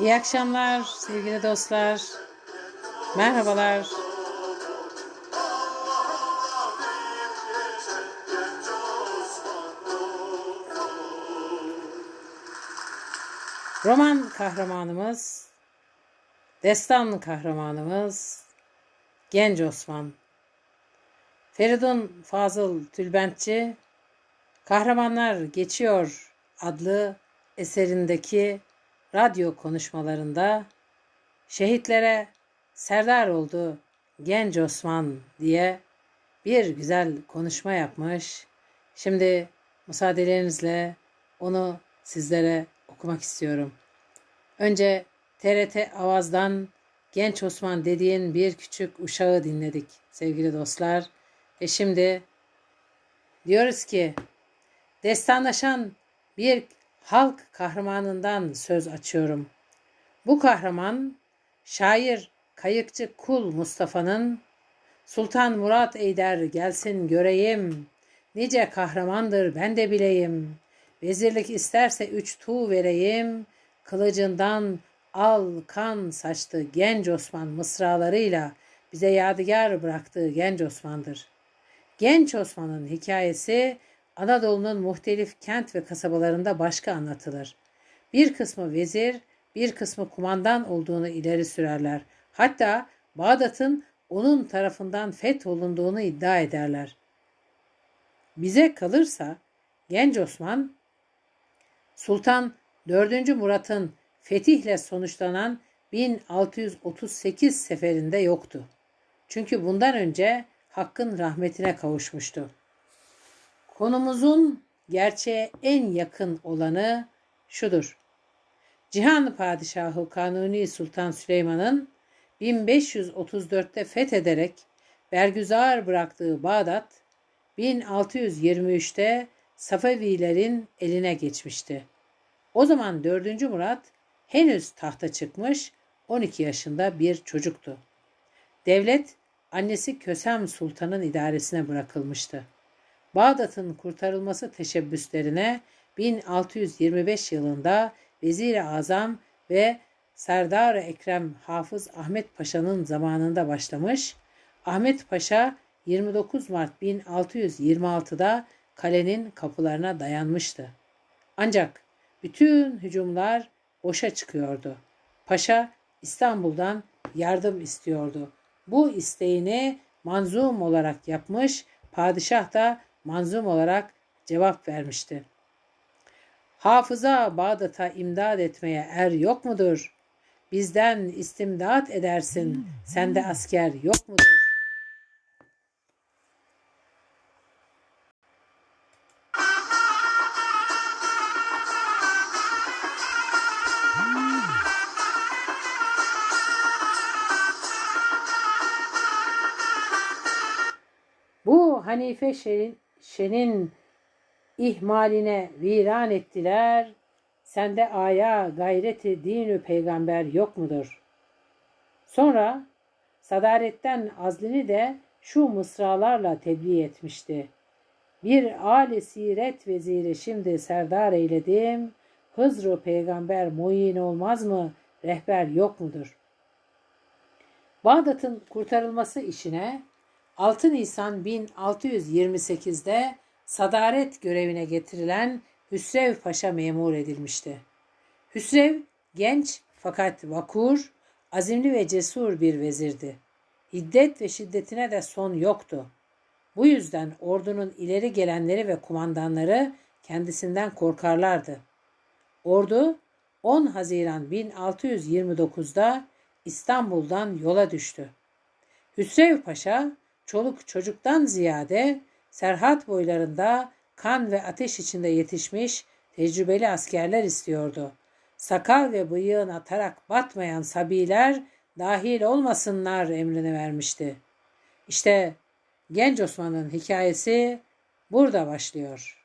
İyi akşamlar sevgili dostlar. Merhabalar. Roman kahramanımız, destan kahramanımız Genç Osman. Feridun Fazıl Tülbentçi Kahramanlar Geçiyor adlı eserindeki radyo konuşmalarında şehitlere serdar oldu genç Osman diye bir güzel konuşma yapmış. Şimdi müsaadelerinizle onu sizlere okumak istiyorum. Önce TRT Avaz'dan Genç Osman dediğin bir küçük uşağı dinledik sevgili dostlar. Ve şimdi diyoruz ki destanlaşan bir halk kahramanından söz açıyorum. Bu kahraman şair kayıkçı Kul Mustafa'nın Sultan Murat Eyder gelsin göreyim, nice kahramandır ben de bileyim. Vezirlik isterse üç tuğ vereyim, kılıcından al kan saçtı genç Osman mısralarıyla bize yadigar bıraktığı genç Osman'dır. Genç Osman'ın hikayesi Anadolu'nun muhtelif kent ve kasabalarında başka anlatılır. Bir kısmı vezir, bir kısmı kumandan olduğunu ileri sürerler. Hatta Bağdat'ın onun tarafından fetholunduğunu iddia ederler. Bize kalırsa Genç Osman, Sultan 4. Murat'ın fetihle sonuçlanan 1638 seferinde yoktu. Çünkü bundan önce Hakk'ın rahmetine kavuşmuştu. Konumuzun gerçeğe en yakın olanı şudur. Cihan Padişahı Kanuni Sultan Süleyman'ın 1534'te fethederek bergüzar bıraktığı Bağdat 1623'te Safevilerin eline geçmişti. O zaman 4. Murat henüz tahta çıkmış 12 yaşında bir çocuktu. Devlet annesi Kösem Sultan'ın idaresine bırakılmıştı. Bağdat'ın kurtarılması teşebbüslerine 1625 yılında Vezir-i Azam ve Serdar Ekrem Hafız Ahmet Paşa'nın zamanında başlamış. Ahmet Paşa 29 Mart 1626'da kalenin kapılarına dayanmıştı. Ancak bütün hücumlar boşa çıkıyordu. Paşa İstanbul'dan yardım istiyordu. Bu isteğini manzum olarak yapmış, padişah da manzum olarak cevap vermişti. Hafıza Bağdat'a imdad etmeye er yok mudur? Bizden istimdat edersin, sende asker yok mudur? Bu Hanife Şen'in, Şen'in ihmaline viran ettiler. Sende aya gayreti dinü peygamber yok mudur? Sonra sadaretten azlini de şu mısralarla tebliğ etmişti. Bir âli siret veziri şimdi serdar eyledim. Hızru peygamber muyin olmaz mı? Rehber yok mudur? Bağdat'ın kurtarılması işine 6 Nisan 1628'de sadaret görevine getirilen Hüsrev Paşa memur edilmişti. Hüsrev genç fakat vakur, azimli ve cesur bir vezirdi. Hiddet ve şiddetine de son yoktu. Bu yüzden ordunun ileri gelenleri ve kumandanları kendisinden korkarlardı. Ordu 10 Haziran 1629'da İstanbul'dan yola düştü. Hüsrev Paşa çoluk çocuktan ziyade Serhat boylarında kan ve ateş içinde yetişmiş tecrübeli askerler istiyordu. Sakal ve bıyığın atarak batmayan sabiler dahil olmasınlar emrini vermişti. İşte genç Osman'ın hikayesi burada başlıyor.''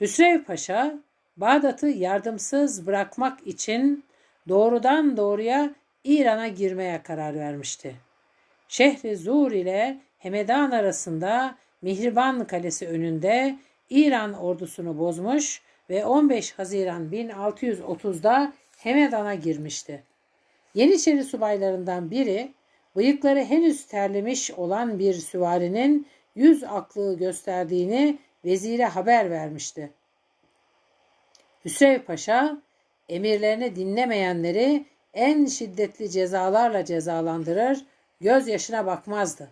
Hüsrev Paşa Bağdat'ı yardımsız bırakmak için doğrudan doğruya İran'a girmeye karar vermişti. Şehri Zur ile Hemedan arasında Mihriban Kalesi önünde İran ordusunu bozmuş ve 15 Haziran 1630'da Hemedan'a girmişti. Yeniçeri subaylarından biri bıyıkları henüz terlemiş olan bir süvarinin yüz aklığı gösterdiğini vezire haber vermişti. Hüsrev Paşa emirlerini dinlemeyenleri en şiddetli cezalarla cezalandırır, gözyaşına bakmazdı.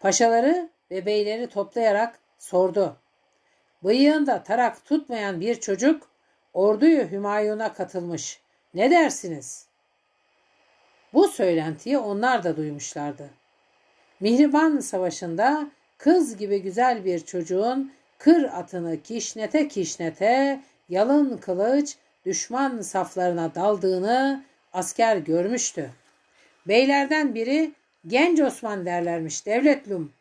Paşaları ve beyleri toplayarak sordu. Bıyığında tarak tutmayan bir çocuk orduyu Hümayun'a katılmış. Ne dersiniz? Bu söylentiyi onlar da duymuşlardı. Mihriban Savaşı'nda kız gibi güzel bir çocuğun kır atını kişnete kişnete yalın kılıç düşman saflarına daldığını asker görmüştü. Beylerden biri genç Osman derlermiş devletlum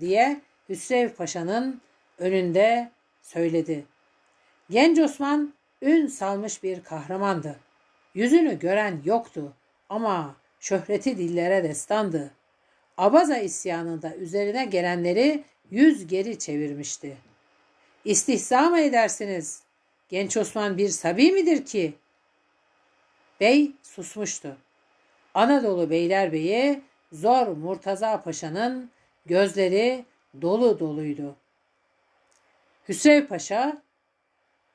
diye Hüsrev Paşa'nın önünde söyledi. Genç Osman ün salmış bir kahramandı. Yüzünü gören yoktu ama şöhreti dillere destandı. Abaza isyanında üzerine gelenleri yüz geri çevirmişti. İstihza mı edersiniz? Genç Osman bir sabi midir ki? Bey susmuştu. Anadolu Beylerbeyi Zor Murtaza Paşa'nın gözleri dolu doluydu. Hüsrev Paşa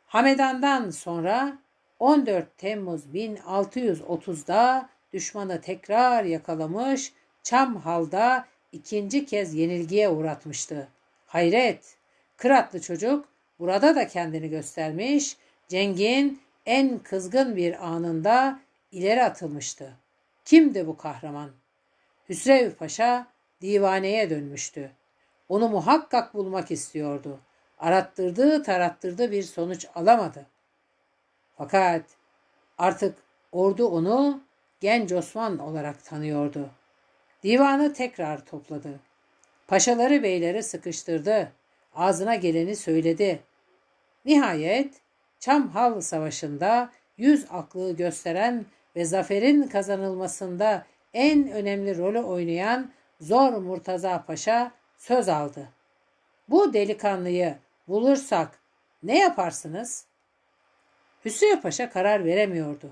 Hamedan'dan sonra 14 Temmuz 1630'da düşmanı tekrar yakalamış, Çamhal'da ikinci kez yenilgiye uğratmıştı. Hayret! Kıratlı çocuk burada da kendini göstermiş, cengin en kızgın bir anında ileri atılmıştı. Kimdi bu kahraman? Hüsrev Paşa divaneye dönmüştü. Onu muhakkak bulmak istiyordu. Arattırdı tarattırdı bir sonuç alamadı. Fakat artık ordu onu genç Osman olarak tanıyordu. Divanı tekrar topladı. Paşaları beyleri sıkıştırdı. Ağzına geleni söyledi. Nihayet Çamhal Savaşı'nda yüz aklı gösteren ve zaferin kazanılmasında en önemli rolü oynayan Zor Murtaza Paşa söz aldı. Bu delikanlıyı bulursak ne yaparsınız? Hüsrev Paşa karar veremiyordu.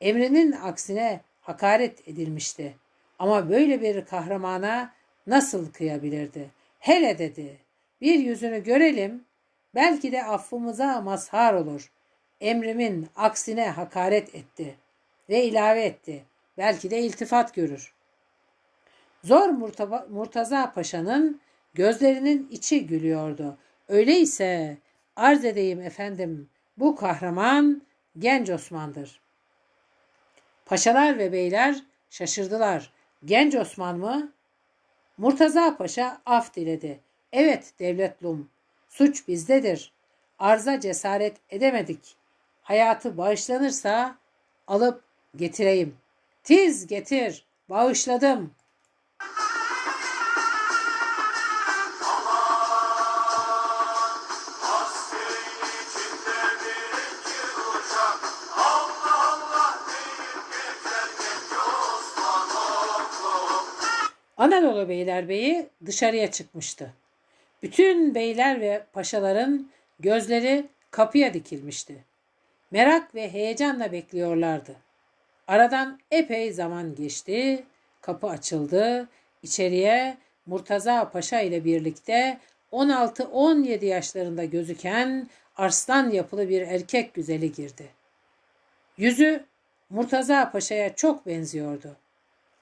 Emrinin aksine hakaret edilmişti. Ama böyle bir kahramana nasıl kıyabilirdi? Hele dedi, bir yüzünü görelim, belki de affımıza mazhar olur. Emrimin aksine hakaret etti ve ilave etti. Belki de iltifat görür. Zor Murtaza Paşa'nın gözlerinin içi gülüyordu. Öyleyse arz edeyim efendim bu kahraman genç Osman'dır. Paşalar ve beyler şaşırdılar. Genç Osman mı? Murtaza Paşa af diledi. Evet devletlum, suç bizdedir. Arza cesaret edemedik. Hayatı bağışlanırsa alıp getireyim. Tiz getir, bağışladım. Anadolu Beylerbeyi dışarıya çıkmıştı. Bütün beyler ve paşaların gözleri kapıya dikilmişti. Merak ve heyecanla bekliyorlardı. Aradan epey zaman geçti. Kapı açıldı. İçeriye Murtaza Paşa ile birlikte 16-17 yaşlarında gözüken arslan yapılı bir erkek güzeli girdi. Yüzü Murtaza Paşa'ya çok benziyordu.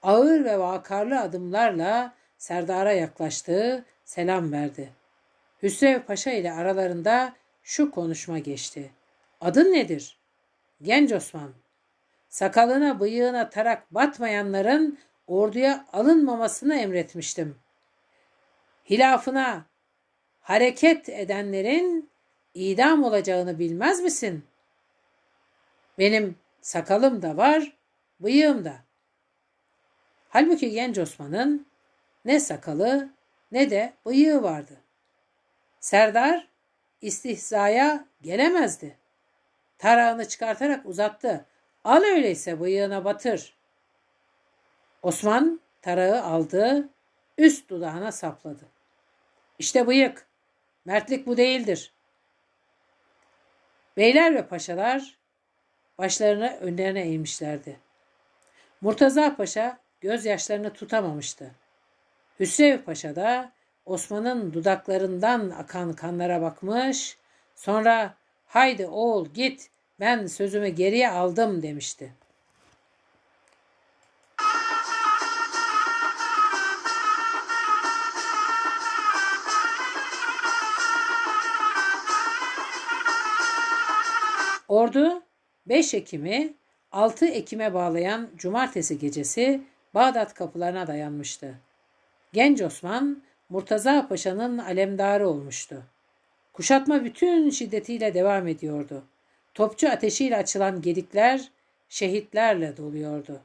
Ağır ve vakarlı adımlarla Serdar'a yaklaştı, selam verdi. Hüsrev Paşa ile aralarında şu konuşma geçti. Adın nedir? Genç Osman. Sakalına bıyığına tarak batmayanların orduya alınmamasını emretmiştim. Hilafına hareket edenlerin idam olacağını bilmez misin? Benim sakalım da var, bıyığım da. Halbuki genç Osman'ın ne sakalı ne de bıyığı vardı. Serdar istihzaya gelemezdi. Tarağını çıkartarak uzattı. Al öyleyse bıyığına batır. Osman tarağı aldı, üst dudağına sapladı. İşte bıyık. Mertlik bu değildir. Beyler ve paşalar başlarını önlerine eğmişlerdi. Murtaza Paşa gözyaşlarını tutamamıştı. Hüsrev Paşa da Osman'ın dudaklarından akan kanlara bakmış, sonra haydi oğul git ben sözümü geriye aldım demişti. Ordu 5 Ekim'i 6 Ekim'e bağlayan cumartesi gecesi Bağdat kapılarına dayanmıştı. Genç Osman Murtaza Paşa'nın alemdarı olmuştu. Kuşatma bütün şiddetiyle devam ediyordu. Topçu ateşiyle açılan gedikler şehitlerle doluyordu.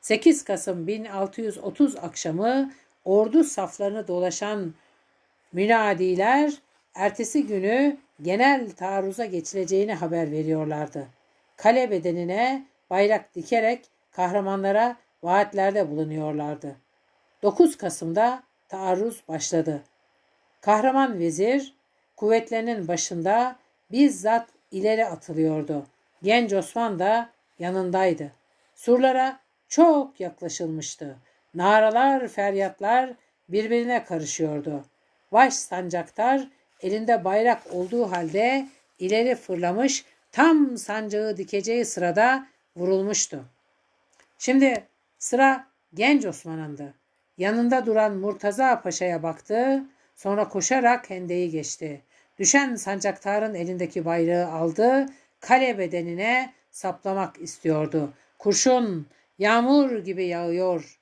8 Kasım 1630 akşamı ordu saflarını dolaşan münadiler ertesi günü genel taarruza geçileceğini haber veriyorlardı. Kale bedenine bayrak dikerek kahramanlara vaatlerde bulunuyorlardı. 9 Kasım'da taarruz başladı. Kahraman vezir kuvvetlerinin başında bizzat ileri atılıyordu. Genç Osman da yanındaydı. Surlara çok yaklaşılmıştı. Naralar, feryatlar birbirine karışıyordu. Baş sancaktar elinde bayrak olduğu halde ileri fırlamış tam sancağı dikeceği sırada vurulmuştu. Şimdi sıra genç Osman'ındı. Yanında duran Murtaza Paşa'ya baktı, sonra koşarak hendeyi geçti. Düşen sancaktarın elindeki bayrağı aldı, kale bedenine saplamak istiyordu. Kurşun yağmur gibi yağıyor.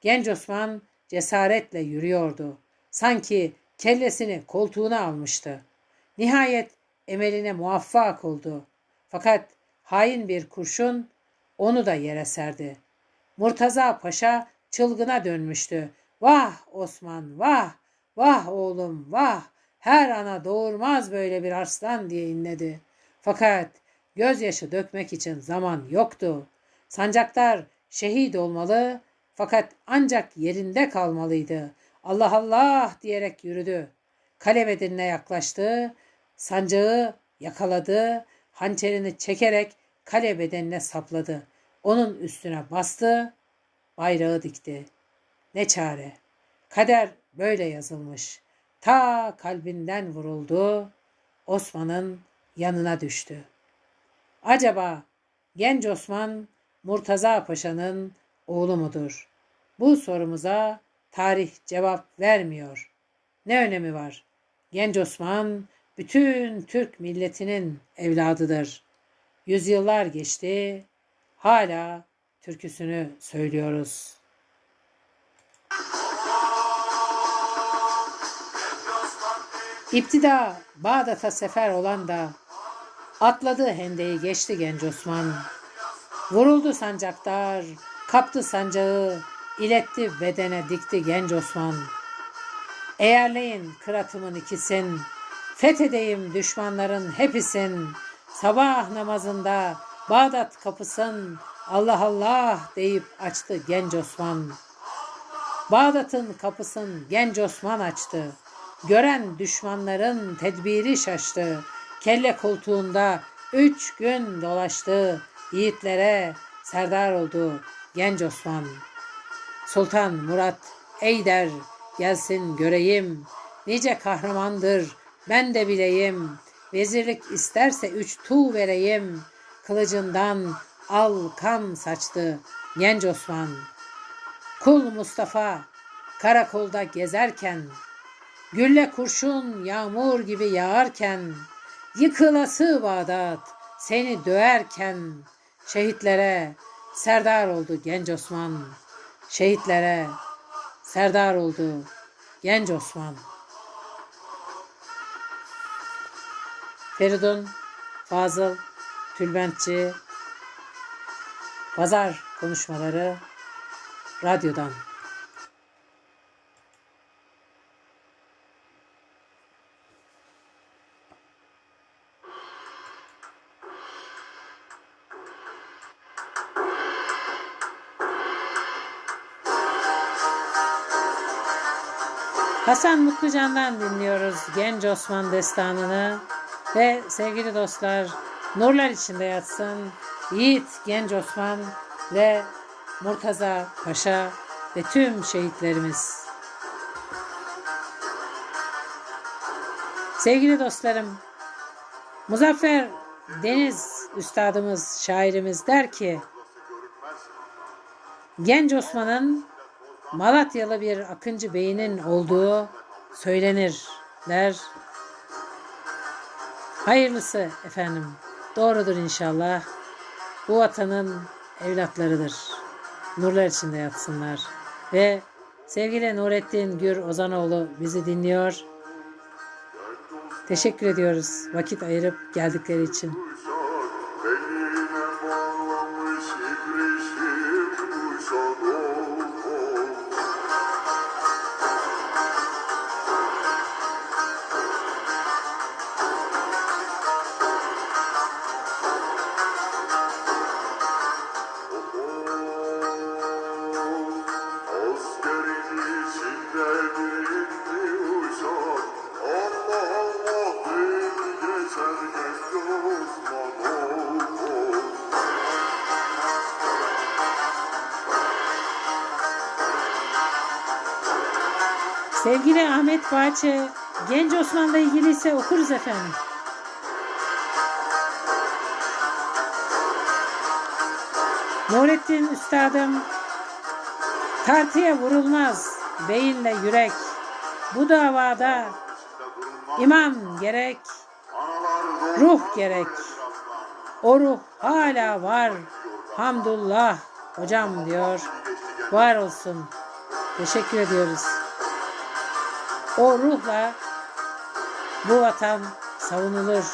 Genç Osman cesaretle yürüyordu. Sanki kellesini koltuğuna almıştı. Nihayet emeline muvaffak oldu. Fakat hain bir kurşun onu da yere serdi. Murtaza Paşa çılgına dönmüştü. Vah Osman vah vah oğlum vah her ana doğurmaz böyle bir arslan diye inledi. Fakat gözyaşı dökmek için zaman yoktu. Sancaktar şehit olmalı fakat ancak yerinde kalmalıydı. Allah Allah diyerek yürüdü. Kale bedenine yaklaştı. Sancağı yakaladı. Hançerini çekerek kale bedenine sapladı. Onun üstüne bastı. Bayrağı dikti. Ne çare. Kader böyle yazılmış. Ta kalbinden vuruldu. Osman'ın yanına düştü. Acaba genç Osman Murtaza Paşa'nın oğlu mudur? Bu sorumuza tarih cevap vermiyor. Ne önemi var? Genç Osman bütün Türk milletinin evladıdır. Yüzyıllar geçti, hala türküsünü söylüyoruz. İptida Bağdat'a sefer olan da atladı hendeyi geçti genç Osman. Vuruldu sancaktar, kaptı sancağı, iletti bedene dikti genç Osman. Eğerleyin kıratımın ikisin, fethedeyim düşmanların hepisin. Sabah namazında Bağdat kapısın, Allah Allah deyip açtı genç Osman. Bağdat'ın kapısın genç Osman açtı. Gören düşmanların tedbiri şaştı. Kelle koltuğunda üç gün dolaştı. Yiğitlere serdar oldu genç Osman. Sultan Murat ey der gelsin göreyim. Nice kahramandır ben de bileyim. Vezirlik isterse üç tuğ vereyim. Kılıcından al kan saçtı genç Osman. Kul Mustafa karakolda gezerken, gülle kurşun yağmur gibi yağarken, yıkılası Bağdat seni döverken, şehitlere serdar oldu genç Osman. Şehitlere serdar oldu genç Osman. Feridun, Fazıl, tülbentçi, pazar konuşmaları radyodan. Hasan Mutlucan'dan dinliyoruz Genç Osman Destanı'nı ve sevgili dostlar nurlar içinde yatsın Yiğit Genç Osman ve Murtaza Paşa ve tüm şehitlerimiz. Sevgili dostlarım, Muzaffer Deniz üstadımız, şairimiz der ki, Genç Osman'ın Malatyalı bir Akıncı Bey'inin olduğu söylenir der. Hayırlısı efendim. Doğrudur inşallah. Bu vatanın evlatlarıdır. Nurlar içinde yatsınlar. Ve sevgili Nurettin Gür Ozanoğlu bizi dinliyor. Teşekkür ediyoruz vakit ayırıp geldikleri için. Sevgili Ahmet Bahçe, Genç Osman'la ilgili ise okuruz efendim. Nurettin Üstadım, tartıya vurulmaz beyinle yürek. Bu davada iman gerek, ruh gerek. O ruh hala var. Hamdullah hocam diyor. Var olsun. Teşekkür ediyoruz. O ruhla bu vatan savunulur.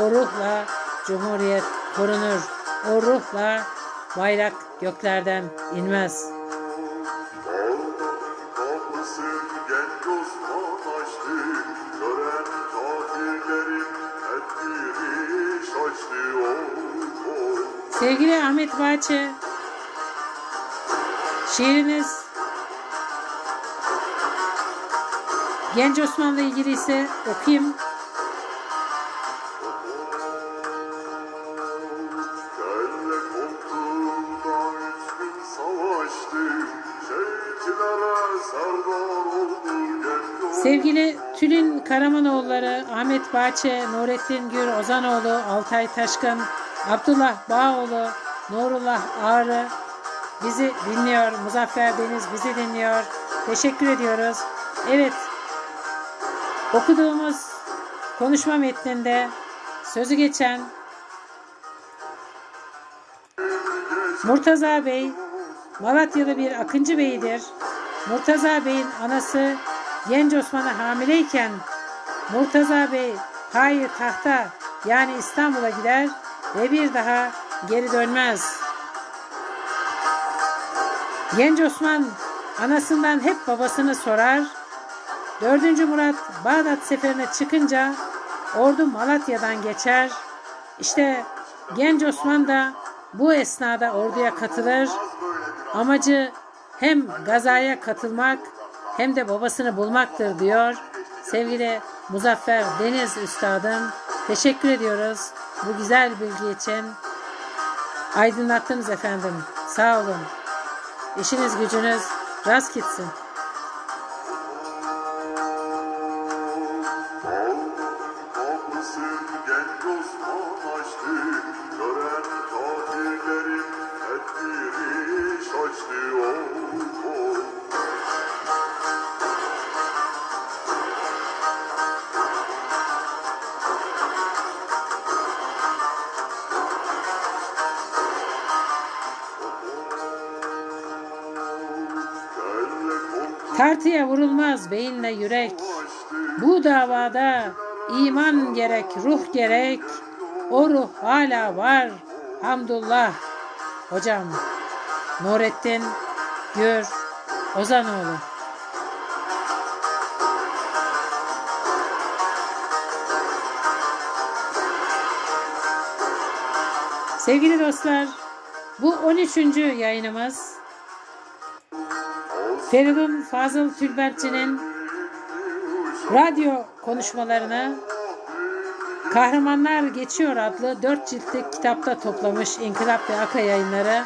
O ruhla cumhuriyet korunur. O ruhla bayrak göklerden inmez. Sevgili Ahmet Bahçe, şiiriniz Genç Osman'la ilgili ise okuyayım. Sevgili Tülin Karamanoğulları, Ahmet Bahçe, Nurettin Gür Ozanoğlu, Altay Taşkın, Abdullah Bağoğlu, Nurullah Ağrı bizi dinliyor. Muzaffer Deniz bizi dinliyor. Teşekkür ediyoruz. Evet, okuduğumuz konuşma metninde sözü geçen Murtaza Bey, Malatyalı bir Akıncı Bey'idir. Murtaza Bey'in anası Genç Osman'a hamileyken Murtaza Bey payı tahta yani İstanbul'a gider ve bir daha geri dönmez. Genç Osman anasından hep babasını sorar. 4. Murat Bağdat seferine çıkınca ordu Malatya'dan geçer. İşte Genç Osman da bu esnada orduya katılır. Amacı hem gazaya katılmak hem de babasını bulmaktır diyor. Sevgili Muzaffer Deniz Üstadım teşekkür ediyoruz bu güzel bilgi için. Aydınlattınız efendim. Sağ olun. İşiniz gücünüz rast gitsin. Tartıya vurulmaz beyinle yürek. Bu davada iman gerek, ruh gerek. O ruh hala var. Hamdullah. Hocam Nurettin Gür Ozanoğlu. Sevgili dostlar, bu 13. yayınımız Feridun Fazıl Tülbertçi'nin radyo konuşmalarını Kahramanlar Geçiyor adlı dört ciltlik kitapta toplamış İnkılap ve Aka yayınları.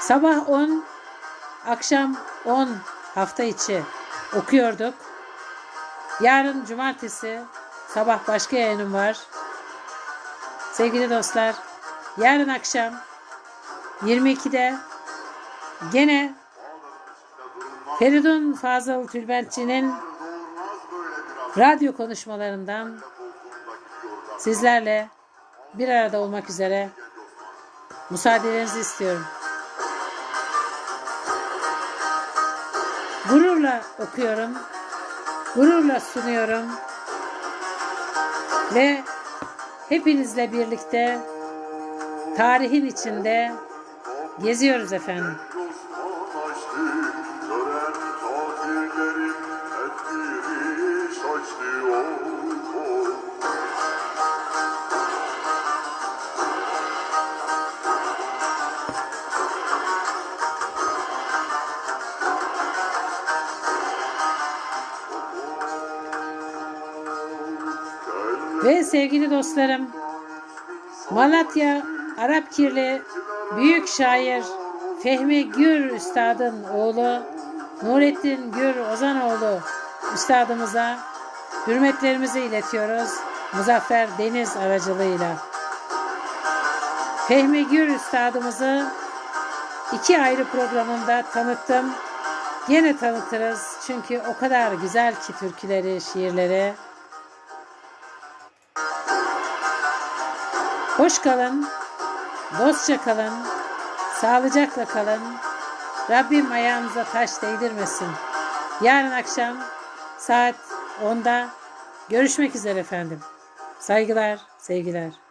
Sabah 10, akşam 10 hafta içi okuyorduk. Yarın cumartesi sabah başka yayınım var. Sevgili dostlar, yarın akşam 22'de gene Feridun Fazıl Tülbentçi'nin radyo konuşmalarından sizlerle bir arada olmak üzere müsaadelerinizi istiyorum. Gururla okuyorum, gururla sunuyorum ve hepinizle birlikte tarihin içinde geziyoruz efendim. Ve sevgili dostlarım, Malatya Arapkirli büyük şair Fehmi Gür Üstad'ın oğlu Nurettin Gür Ozanoğlu Üstadımıza hürmetlerimizi iletiyoruz. Muzaffer Deniz aracılığıyla. Fehmi Gür Üstadımızı iki ayrı programında tanıttım. Yine tanıtırız çünkü o kadar güzel ki türküleri, şiirleri. Hoş kalın, dostça kalın, sağlıcakla kalın. Rabbim ayağınıza taş değdirmesin. Yarın akşam saat 10'da görüşmek üzere efendim. Saygılar, sevgiler.